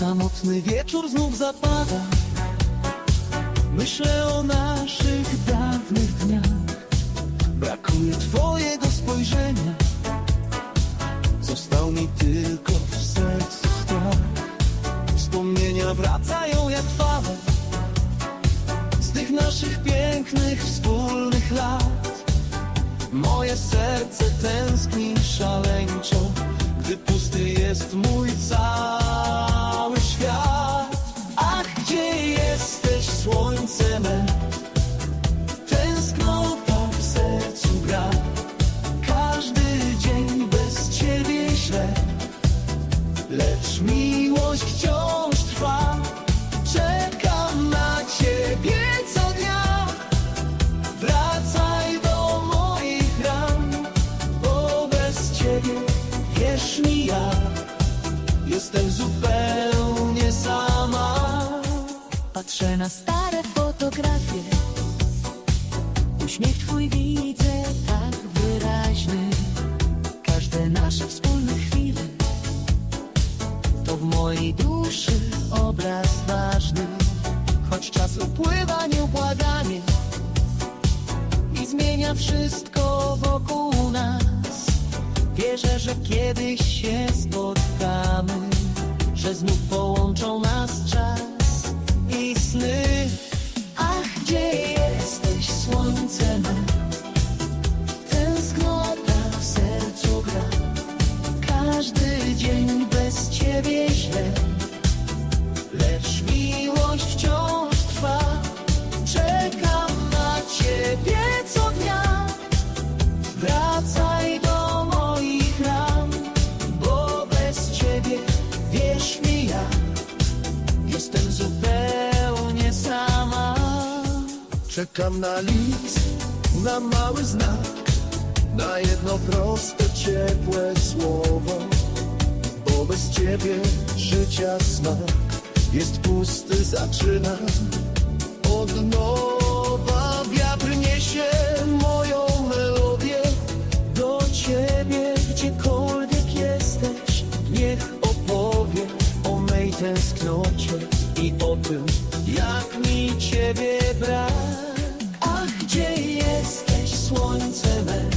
Samotny wieczór znów zapada. Myślę o naszych dawnych dniach. Brakuje twojego spojrzenia. Został mi tylko w sercu strach. Wspomnienia wracają jak fale. Z tych naszych pięknych wspólnych lat. Moje serce tęskni szaleńczo Gdy pusty jest mój cały Lecz miłość wciąż trwa. Czekam na ciebie co dnia. Wracaj do moich ram Bo bez ciebie, wierz mi ja Jestem zupełnie sama. Patrzę na stare fotografie. Uśmiech twój widzę duszy obraz ważny. Choć czas upływa nieubłaganie I zmienia wszystko wokół nas. Wierzę, że kiedyś się spotkamy Że znów połączą nas Czekam na list, na mały znak Na jedno proste, ciepłe słowo Bo bez ciebie życia smak Jest pusty, zaczyna od nowa. Wiatr niesie moją melodię Do ciebie, gdziekolwiek jesteś Niech opowie o mej tęsknocie sevmez